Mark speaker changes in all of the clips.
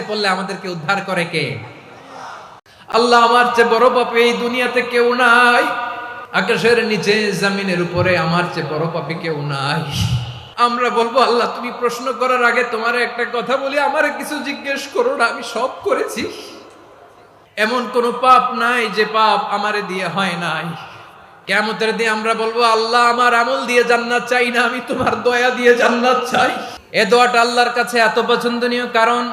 Speaker 1: পড়লে আমাদেরকে উদ্ধার করে কে? আল্লাহ আমার চেয়ে বড় পাপে এই দুনিয়াতে কেউ নাই। আকাশের নিচে, জামিনের উপরে আমার চেয়ে বড় পাপে কেউ নাই। আমরা বলব, আল্লাহ, তুমি প্রশ্ন করার আগে তোমার একটা কথা বলি, আমারে কিছু জিজ্ঞেস করো না, আমি সব করেছি। এমন কোন পাপ নাই যে পাপ আমারে দিয়ে হয় নাই। কেমতের দিয়ে আমরা বলব, আল্লাহ, আমার আমল দিয়ে জান্নাত চাই না, আমি তোমার দয়া দিয়ে জান্নাত চাই। এ দোয়াটা আল্লাহর কাছে এত পছন্দনীয় কারণ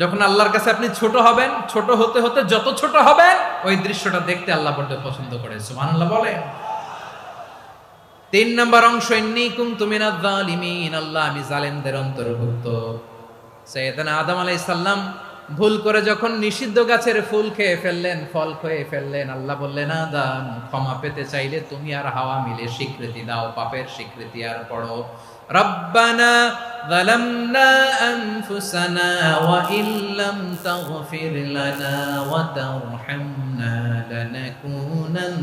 Speaker 1: যখন আল্লাহর কাছে আপনি ছোট হবেন, ছোট হতে হতে যত ছোট হবেন, ওই দৃশ্যটা দেখতে আল্লাহ বলতে পছন্দ করে। সুবহানাল্লাহ বলে তিন নম্বর অংশ ইন্নিকুম তুমিনা জালিমিন আল্লাহ আমি জালেমদের অন্তর্ভুক্ত। সৈয়দনা আদম আলাইহিস সালাম ভুল করে যখন নিষিদ্ধ গাছের ফুল খেয়ে ফেললেন ফল খেয়ে ফেললেন আল্লাহ বললেন আদম ক্ষমা পেতে চাইলে তুমি আর হাওয়া মিলে স্বীকৃতি দাও পাপের স্বীকৃতি আর পড়ো ربنا ظلمنا أنفسنا وإن لم تغفر لنا وترحمنا لنكونن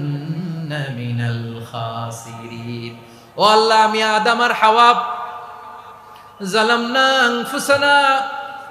Speaker 1: من الخاسرين ও আল্লাহ আমি আদম আর হাওয়া জালামনা আনফুসানা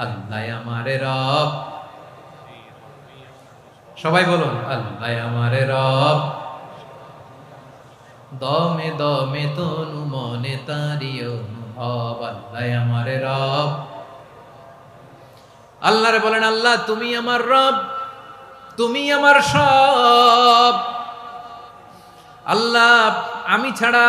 Speaker 1: আল্লাহ আমারে রব। সবাই বলুন, আল্লাহ আমারে রব। দমে দমে তনু মনে তারি অনুভব, আল্লাহ আমারে রব। আল্লাহরে বলেন, আল্লাহ, তুমি আমার রব, তুমি আমার সব। আল্লাহ, আমি ছাড়া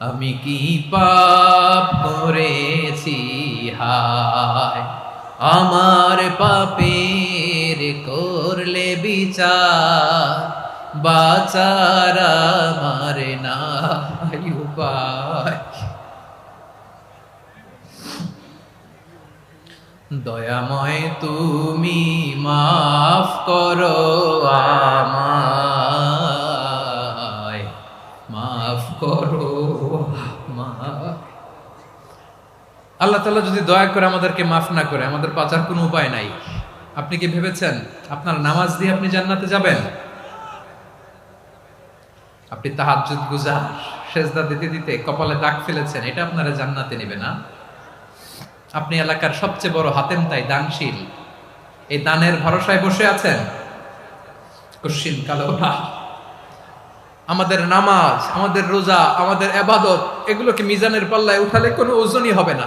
Speaker 1: আমি কি পাপ করেছি? হায়, আমার পাপের করলে বিচার, বাচার আমার নাই উপায়। দয়াময় তুমি মাফ করো আমায় মাফ করো আমায় আল্লাহ তাআলা যদি দয়া করে আমাদেরকে মাফ না করে, আমাদের বাঁচার কোনো উপায় নাই। আপনি কি ভেবেছেন আপনার নামাজ দিয়ে আপনি জান্নাতে যাবেন? আপনি তাহাজ্জুদ, গুজার, সেজদা দিতে দিতে কপালে দাগ ফেলেছেন, এটা আপনারা জান্নাতে নেবে না। আপনি এলাকার সবচেয়ে বড় হাতেম তাই দানশীল। এই দানের ভরসায় বসে আছেন? কশিন কালো আমাদের নামাজ, আমাদের রোজা, আমাদের এবাদত এগুলোকে মিজানের পাল্লায় উঠালে কোনো ওজনই হবে না।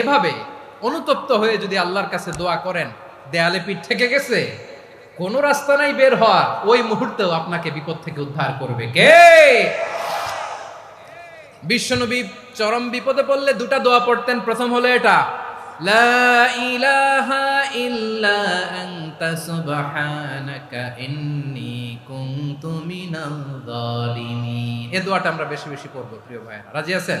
Speaker 1: এভাবে অনুতপ্ত হয়ে যদি আল্লাহর কাছে দোয়া করেন, দেয়ালে পিঠ থেকে গেছে, কোনো রাস্তা নাই বের হওয়ার, ওই মুহূর্তেও আপনাকে বিপদ থেকে উদ্ধার করবে। কে? বিশ্বনবী চরম বিপদে পড়লে দুটা দোয়া পড়তেন, প্রথম হলো এটা, লা এই দোয়াটা আমরা বেশি বেশি পড়ব, প্রিয় ভাইরা রাজি আছেন?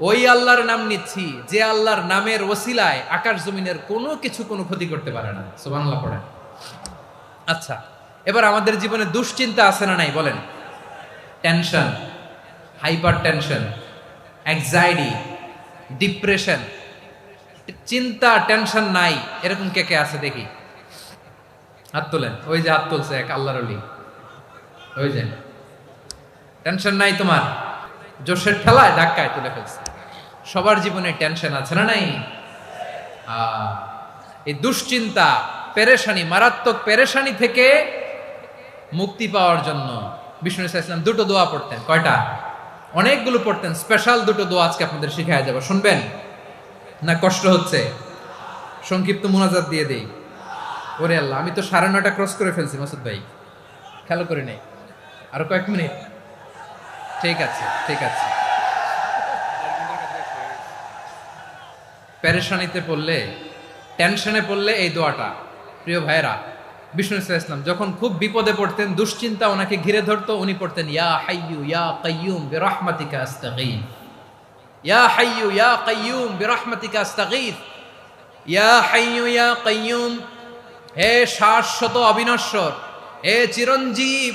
Speaker 1: ওই আল্লাহর নাম নিচ্ছি, যে আল্লাহর নামের ওসিলায় আকাশ জমিনের কোনো কিছু কোনো ক্ষতি করতে পারে না। সুবহানাল্লাহ পড়েন। আচ্ছা এবার আমাদের জীবনে দুশ্চিন্তা আছে না নাই, বলেন। Tension hyper tension anxiety depression চিন্তা টেনশন নাই, এরকম কে কে আছে দেখি? হাত তোলেন, ওই যে হাত তুলছে এক আল্লাহর ওই যে। টেনশন নাই তোমার। জোশের ঠেলায় ধাক্কায় তুলে ফেলছে। সবার জীবনে টেনশন আছে না নাই? এই দুশ্চিন্তা, পেরেশানি, মারাত্মক পেরেশানি থেকে মুক্তি পাওয়ার জন্য বিষ্ণু ইসলাম দুটো দোয়া পড়তেন। কয়টা? অনেকগুলো পড়তেন। স্পেশাল দুটো দোয়া আজকে আপনাদের শিখায় যাব। শুনবেন? না কষ্ট হচ্ছে? সংক্ষিপ্ত মোনাজাত দিয়ে দেই। ওরে আল্লাহ, আমি তো সাড়ে নয়টা ক্রস করে ফেলছি মাসুদ ভাই। খেয়াল করে নেই। আরও কয়েক মিনিট। ঠিক আছে ঠিক আছে। পেরেশানিতে পড়লে, টেনশনে পড়লে এই দোয়াটা, প্রিয় ভাইরা বিষ্ণু ইসলাম যখন খুব বিপদে পড়তেন, দুশ্চিন্তা ওনাকে ঘিরে ধরতো, উনি পড়তেন, ইয়া হাইয়ু ইয়া কাইয়ুম বিরহমাতিকা আস্তাগীথ ইয়া হাইয়ু ইয়া কাইয়ুম বিরহমাতিকা আস্তাগীথ ইয়া হাইয়ু ইয়া কাইয়ুম হে শাশ্বত অবিনশ্বর, হে চিরঞ্জীব,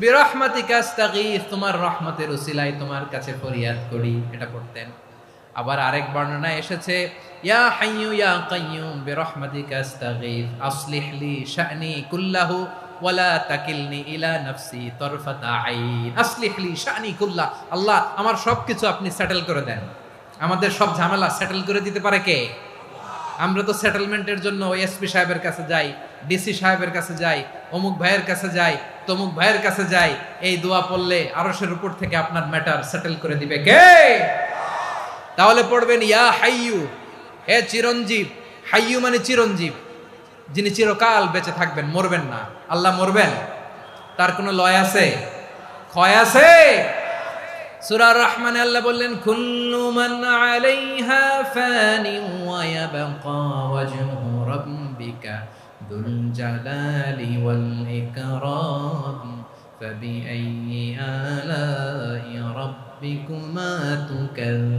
Speaker 1: বিরহমাতিকা আস্তাগীথ তোমার রহমতের উসিলায় তোমার কাছে ফরিয়াদ করি। এটা পড়তেন। আবার আরেক বর্ণনা এসেছে, ইয়া হাইয়ু ইয়া কাইয়ুম শা'নি কুল্লাহু ওয়ালা তাকিলনি ইলা তরফাতা আইন শা'নি আল্লাহ আমার আপনি সেটেল করে দেন। আমাদের সব ঝামেলা সেটেল করে দিতে পারে কে? আমরা তো সেটেলমেন্টের জন্য এসপি সাহেবের কাছে যাই, ডিসি সাহেবের কাছে যাই, অমুক ভাইয়ের কাছে যাই, তমুক ভাইয়ের কাছে যাই, এই দোয়া পড়লে আরশের উপর থেকে আপনার ম্যাটার সেটেল করে দিবে কে? তাহলে পড়বেন ইয়া হাইয়ু হে চিরঞ্জীব হাইয়ু মানে চিরঞ্জীব যিনি চিরকাল বেঁচে থাকবেন মরবেন না আল্লাহ মরবেন তার কোনো লয় আছে ক্ষয় আছে সুরার রহমানে আল্লাহ বললেন কুল্লু মান আলাইহা ফানি ওয়া ইয়াবকা ওয়াজহু রাব্বিকা দুল জালালি ওয়াল ইকরাম فبأي آلاء ربكما تكذبان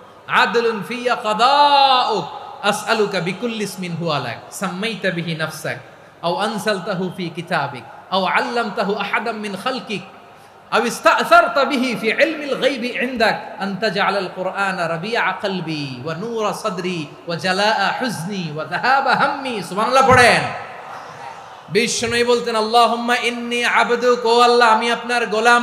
Speaker 1: আদলুন ফিয়া কাদাউক আসআলুকা বিকুল্লি ইসমিন হুয়া লাক সাম্মাইতা বিহি নাফসাক আও আনসালতাহু ফি কিতাবিক আও আল্লামতাহু আহাদাম মিন খালকিক أو استأثرت به في علم الغيب عندك أن تجعل القرآن ربيع قلبي ونور صدري وجلاء حزني وذهاب همي سبحان الله পড়েন বিষ্ণুই বলতেন আল্লাহুম্মা ইন্নী আবদুক ও আল্লাহ আমি আপনার গোলাম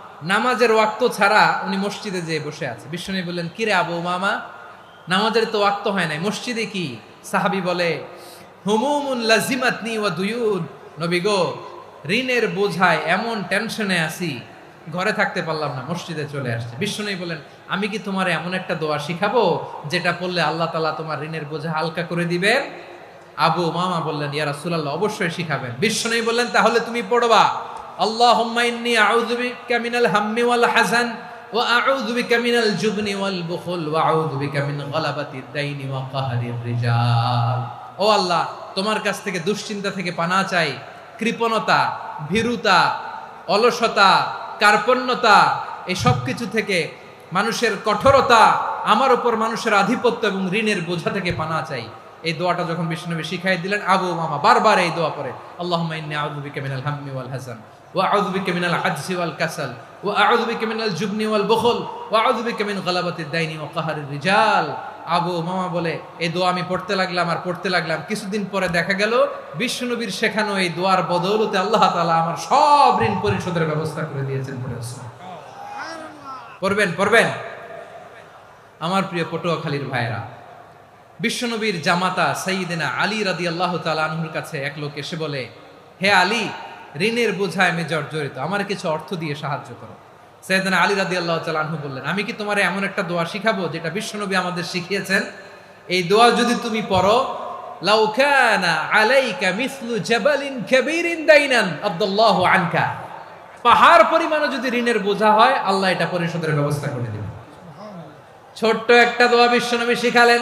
Speaker 1: নামাজের ওয়াক্ত ছাড়া উনি মসজিদে যেয়ে বসে আছে। বিষ্ণু বললেন কিরে আবু মামা নামাজের তো ওয়াক্ত হয় নাই। মসজিদে কি? সাহাবি বলে লাজিমাতনি নবী গো, ঋণের বোঝায় এমন টেনশনে আছি, ঘরে থাকতে পারলাম না, মসজিদে চলে আসছে। বিষ্ণু বলেন আমি কি তোমার এমন একটা দোয়া শিখাবো, যেটা পড়লে আল্লাহ তালা তোমার ঋণের বোঝা হালকা করে দিবেন? আবু মামা বললেন ইয়ারা রাসূলুল্লাহ, অবশ্যই শিখাবেন। বিষ্ণু বললেন, তাহলে তুমি পড়বা। আল্লাহুম্মা ইন্নী আউযু বিকা মিনাল হাম্মি ওয়াল হাযান ওয়া আউযু বিকা মিনাল জুবনি ওয়াল বুখল ওয়া আউযু বিকা মিন গালাবাতিদ দাইনি ওয়া কাহরির রিজাল। ও আল্লাহ, তোমার কাছ থেকে দুশ্চিন্তা থেকে পানা চাই। কৃপণতা, ভীরুতা, অলসতা, কার্পণ্যতা এই সব কিছু থেকে মানুষের কঠোরতা, আমার উপর মানুষের আধিপত্য এবং ঋণের বোঝা থেকে পানা চাই। এই দোয়াটা যখন বিষ্ণুনবী শিখাই দিলেন, আবু মামা বারবার এই দোয়া পরে আল্লাহুম্মা ইন্নী আউযু বিকা মিনাল হাম্মি ওয়াল হাসান আউযু বিকা মিনাল জুবনি ওয়াল বুখল, ওয়া আউযু বিকা মিন গালাবাতিদ দাইনি ওয়া কাহরির রিজাল। আবু মামা বলে, এই দোয়া আমি পড়তে লাগলাম আর পড়তে লাগলাম। কিছুদিন পরে দেখা গেল বিষ্ণুনবীর শেখানো এই দোয়ার বদৌলতে আল্লাহ তাআলা আমার সব ঋণ পরিশোধের ব্যবস্থা করে দিয়েছেন পড়বেন পড়বেন। আমার প্রিয় পটুয়াখালীর ভাইরা বিশ্বনবীর জামাতা সঈদিনা আলী রাদি আল্লাহ তালুর কাছে এক লোক এসে বলে, হে আলী ঋণের বোঝায় আমি জর্জরিত। আমার কিছু অর্থ দিয়ে সাহায্য করো। সৈয়দিনা আলী রাদি আল্লাহ তালু বললেন, আমি কি তোমার এমন একটা দোয়া শিখাবো যেটা বিশ্বনবী আমাদের শিখিয়েছেন? এই দোয়া যদি তুমি পড়ো, লাউ কানা আলাইকা মিসলু জাবালিন কাবীরিন দাইনান আব্দুল্লাহু আনকা। পাহাড় পরিমাণে যদি ঋণের বোঝা হয়, আল্লাহ এটা পরিশোধের ব্যবস্থা করে দেবে ছোট্ট একটা দোয়া বিশ্বনবী শিখালেন।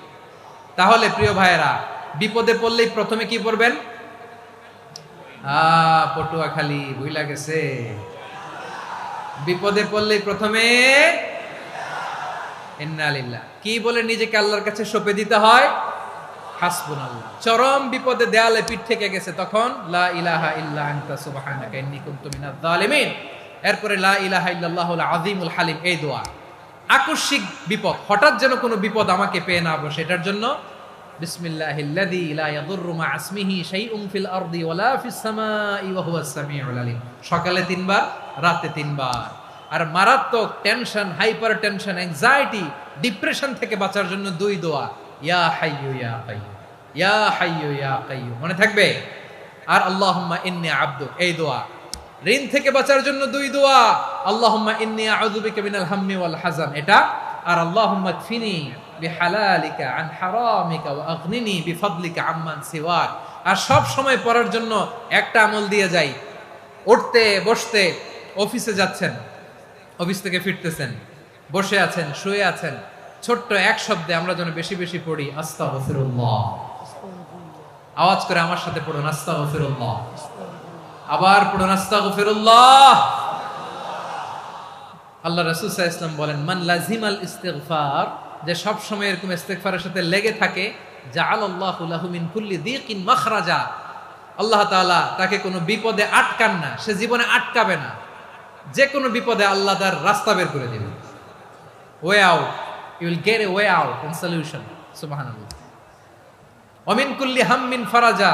Speaker 1: তাহলে প্রিয় ভাইয়েরা, বিপদে পড়লেই প্রথমে কি পড়বেন? পটুয়া খালি ভুইলা গেছে। বিপদে পড়লেই প্রথমে কি বলে নিজেকে আল্লাহর কাছে সঁপে দিতে হয়? চরম বিপদে দেয়ালে পিঠ থেকে গেছে তখন, লা ইলাহা ইল্লা এরপরে লা ইলাহা ইল্লাল্লাহুল আযীমুল হালিম, এই দোয়া। আকস্মিক বিপদ, হঠাৎ যেন কোনো বিপদ আমাকে পেয়ে না বসে, এটার জন্য সকালে তিনবার, রাতে তিনবার। আর মারাত্মক tension hyper tension anxiety depression থেকে বাঁচার জন্য দুই দোয়া। ইয়া হাইয়ু, ইয়া কাইয়্যুম ইয়া হাইয়ু, ইয়া কাইয়্যুম মনে থাকবে? আর আল্লাহুম্মা ইন্নী আব্দু এই দোয়া। ঋণ থেকে বাঁচার জন্য দুই দোয়া। আল্লাহুম্মা ইন্নী আউযু বিকা মিনাল হাম্মি ওয়াল হাজান এটা আর আল্লাহুম্মা কফিনি বিহালালিকা আন হারামিকা আম্মান আর সব সময় পড়ার জন্য একটা আমল দিয়ে যাই। উঠতে, বসতে, অফিসে যাচ্ছেন, অফিস থেকে ফিরতেছেন, বসে আছেন, শুয়ে আছেন, ছোট্ট এক শব্দে আমরা যেন বেশি বেশি পড়ি, আস্তাগফিরুল্লাহ। আওয়াজ করে আমার সাথে পড়ুন, আস্তাগফিরুল্লাহ। আবার পড়ুন, আস্তাগফিরুল্লাহ। আল্লাহ রাসূল সাল্লাল্লাহু আলাইহি ওয়াসাল্লাম বলেন, মান লাজিমাল ইস্তিগফার যে সব সময় এরকম ইস্তেগফারের সাথে লেগে থাকে, জাআলাল্লাহু লাহু মিন কুল্লি দিকিন মাখরাজা আল্লাহ তাআলা তাকে কোনো বিপদে আটকান না, সে জীবনে আটকাবে না। যে কোনো বিপদে আল্লাহ তার রাস্তা বের করে দেবে way out you will get a way out in solution সুবহানাল্লাহ। অমিন কুল্লি হাম্মিন ফারাজা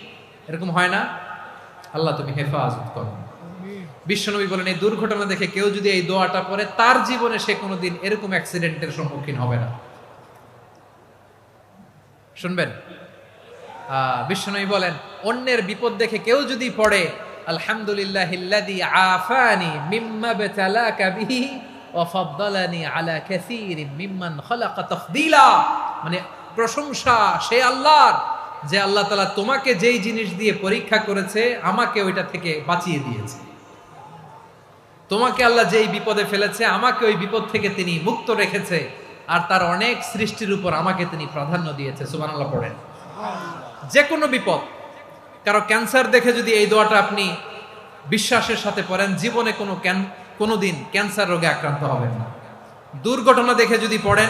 Speaker 1: এরকম হয় না? আল্লাহ তুমি হেফাজত করো। বিশ্বনবী বলেন এই দুর্ঘটনা দেখে কেউ যদি এই দোয়াটা পড়ে তার জীবনে সে কোনোদিন এরকম অ্যাক্সিডেন্টের সম্মুখীন হবে না। শুনবেন? আহ, বিশ্বনবী বলেন অন্যের বিপদ দেখে কেউ যদি পড়ে আলহামদুলিল্লাহ আফানি মিম্মা বাতালাকা বিহি ওয়া আলা মিম্মান খালাকা তাফদীলা। মানে প্রশংসা সে আল্লাহর। যে আল্লাহ তাআলা তোমাকে যেই জিনিস দিয়ে পরীক্ষা করেছে, আমাকে ওইটা থেকে বাঁচিয়ে দিয়েছে। তোমাকে আল্লাহ যেই বিপদে ফেলেছে, আমাকে ওই বিপদ থেকে তিনি মুক্ত রেখেছে, আর তার অনেক সৃষ্টির উপর আমাকে তিনি প্রাধান্য দিয়েছে। সুবহানাল্লাহ পড়েন। যে কোনো বিপদ, কারও ক্যান্সার দেখে যদি এই দোয়াটা আপনি বিশ্বাসের সাথে পড়েন, জীবনে কোনো ক্যান কোনোদিন ক্যান্সার রোগে আক্রান্ত হবেন না। দুর্ঘটনা দেখে যদি পড়েন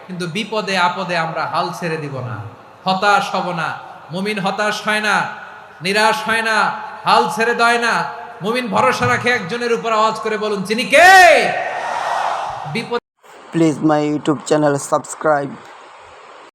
Speaker 1: কিন্তু বিপদে আপদে আমরা হাল ছেড়ে দিব না। হতাশ হব না। মুমিন হতাশ হয় না। নিরাশ হয় না। হাল ছেড়ে দেয় না। মুমিন ভরসা রাখে একজনের উপর আওয়াজ করে বলুন চিনি কে? বিপদ
Speaker 2: please my YouTube channel subscribe.